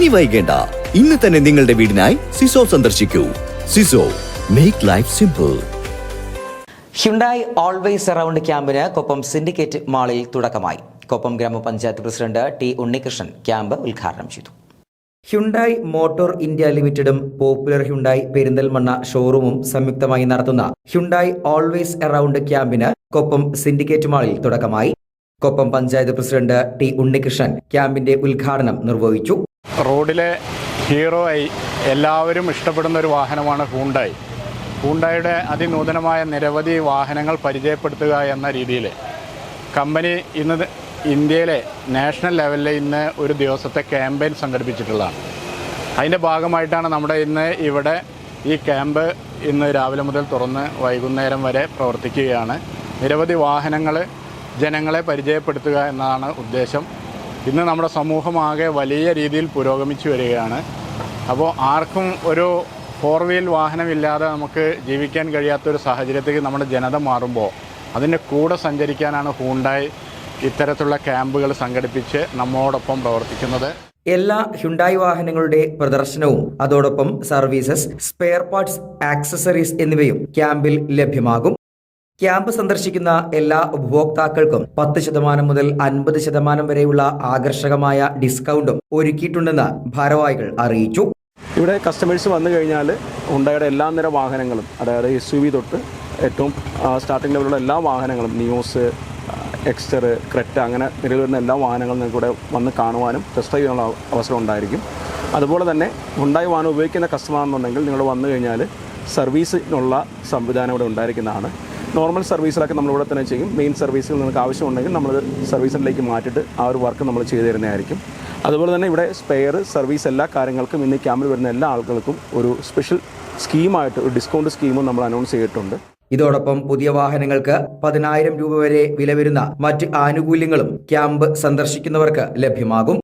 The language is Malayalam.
ഇനി വൈകേണ്ട. ഇന്ന് തന്നെ നിങ്ങളുടെ വീടിനായി സിസോ സന്ദർശിക്കൂ. സിസോ make life simple Hyundai always around ക്യാമ്പിന് കൊപ്പം സിൻഡിക്കേറ്റ് മാളിൽ തുടക്കമായി. കൊപ്പം ഗ്രാമപഞ്ചായത്ത് പ്രസിഡന്റ് ടി ഉണ്ണികൃഷ്ണൻ ക്യാമ്പ് ഉദ്ഘാടനം ചെയ്തു. ഹ്യുണ്ടായി മോട്ടോർ ഇന്ത്യ ലിമിറ്റഡും പോപ്പുലർ ഹ്യുണ്ടായി പെരിന്തൽമണ്ണ ഷോറൂമും സംയുക്തമായി നടത്തുന്ന ഹ്യുണ്ടായി ഓൾവേസ് അറൌണ്ട് ക്യാമ്പിന് കൊപ്പം സിൻഡിക്കേറ്റ് മാളിൽ തുടക്കമായി. കൊപ്പം പഞ്ചായത്ത് പ്രസിഡന്റ് ടി ഉണ്ണികൃഷ്ണൻ ക്യാമ്പിന്റെ ഉദ്ഘാടനം നിർവഹിച്ചു. റോഡിലെ ഹീറോ ആയി എല്ലാവരും ഇഷ്ടപ്പെടുന്ന ഒരു വാഹനമാണ് ഹൂണ്ടായി. ഹൂണ്ടായുടെ അതിനൂതനമായ നിരവധി വാഹനങ്ങൾ പരിചയപ്പെടുത്തുക എന്ന രീതിയിൽ. കമ്പനി ഇന്ന് ഇന്ത്യയിലെ നാഷണൽ ലെവലിൽ ഇന്ന് ഒരു ദിവസത്തെ ക്യാമ്പയിൻ സംഘടിപ്പിച്ചിട്ടുള്ളതാണ്. അതിന്റെ ഭാഗമായിട്ടാണ് നമ്മുടെ ഇന്ന് ഇവിടെ ഈ ക്യാമ്പ് ഇന്ന് രാവിലെ മുതൽ തുറന്ന് വൈകുന്നേരം വരെ പ്രവർത്തിക്കുകയാണ്. നിരവധി വാഹനങ്ങൾ ജനങ്ങളെ പരിചയപ്പെടുത്തുക എന്നതാണ് ഉദ്ദേശം. ഇന്ന് നമ്മുടെ സമൂഹമാകെ വലിയ രീതിയിൽ പുരോഗമിച്ചു വരികയാണ്. അപ്പോൾ ആർക്കും ഒരു ഫോർ വീൽ വാഹനമില്ലാതെ നമുക്ക് ജീവിക്കാൻ കഴിയാത്തൊരു സാഹചര്യത്തേക്ക് നമ്മുടെ ജനത മാറുമ്പോൾ അതിന്റെ കൂടെ സഞ്ചരിക്കാനാണ് ഹൂണ്ടായി ഇത്തരത്തിലുള്ള ക്യാമ്പുകൾ സംഘടിപ്പിച്ച് നമ്മോടൊപ്പം പ്രവർത്തിക്കുന്നത്. എല്ലാ ഹ്യുണ്ടായി വാഹനങ്ങളുടെ പ്രദർശനവും അതോടൊപ്പം സർവീസസ് സ്പെയർ പാർട്സ് ആക്സസറീസ് എന്നിവയും ക്യാമ്പിൽ ലഭ്യമാകും. ക്യാമ്പ് സന്ദർശിക്കുന്ന എല്ലാ ഉപഭോക്താക്കൾക്കും പത്ത് ശതമാനം മുതൽ അൻപത് ശതമാനം വരെയുള്ള ആകർഷകമായ ഡിസ്കൗണ്ടും ഒരുക്കിയിട്ടുണ്ടെന്ന് ഭാരവാഹികൾ അറിയിച്ചു. ഇവിടെ കസ്റ്റമേഴ്സ് വന്നു കഴിഞ്ഞാൽ ഉണ്ടായുടെ എല്ലാ നിര വാഹനങ്ങളും അതായത് എസ് യു വി തൊട്ട് ഏറ്റവും സ്റ്റാർട്ടിംഗ് ലെവലുള്ള എല്ലാ വാഹനങ്ങളും നിയോസ് എക്സ്റ്റർ ക്രെറ്റ അങ്ങനെ നിലവിൽ വരുന്ന എല്ലാ വാഹനങ്ങളും നിങ്ങൾക്ക് ഇവിടെ വന്ന് കാണുവാനും ടെസ്റ്റ് ചെയ്യാനുള്ള അവസരം ഉണ്ടായിരിക്കും. അതുപോലെ തന്നെ ഹുണ്ടായി വാഹനം ഉപയോഗിക്കുന്ന കസ്റ്റമർ എന്നുണ്ടെങ്കിൽ നിങ്ങൾ വന്നു കഴിഞ്ഞാൽ സർവീസിനുള്ള സംവിധാനം ഇവിടെ ഉണ്ടായിരിക്കുന്നതാണ്. നോർമൽ സർവീസിലൊക്കെ നമ്മളിവിടെ തന്നെ ചെയ്യും. മെയിൻ സർവീസിൽ നിങ്ങൾക്ക് ആവശ്യമുണ്ടെങ്കിൽ നമ്മൾ സർവീസിലേക്ക് മാറ്റിയിട്ട് ആ ഒരു വർക്ക് നമ്മൾ ചെയ്തു തരുന്നതായിരിക്കും. അതുപോലെ തന്നെ ഇവിടെ സ്പെയർ സർവീസ് എല്ലാ കാര്യങ്ങൾക്കും ഇന്ന് ക്യാമ്പിൽ വരുന്ന എല്ലാ ആളുകൾക്കും ഒരു സ്പെഷ്യൽ സ്കീമായിട്ട് ഒരു ഡിസ്കൗണ്ട് സ്കീമും നമ്മൾ അനൗൺസ് ചെയ്തിട്ടുണ്ട്. ഇതോടൊപ്പം പുതിയ വാഹനങ്ങൾക്ക് പതിനായിരം രൂപ വരെ വില വരുന്ന മറ്റ് ആനുകൂല്യങ്ങളും ക്യാമ്പ് സന്ദർശിക്കുന്നവർക്ക് ലഭ്യമാകും.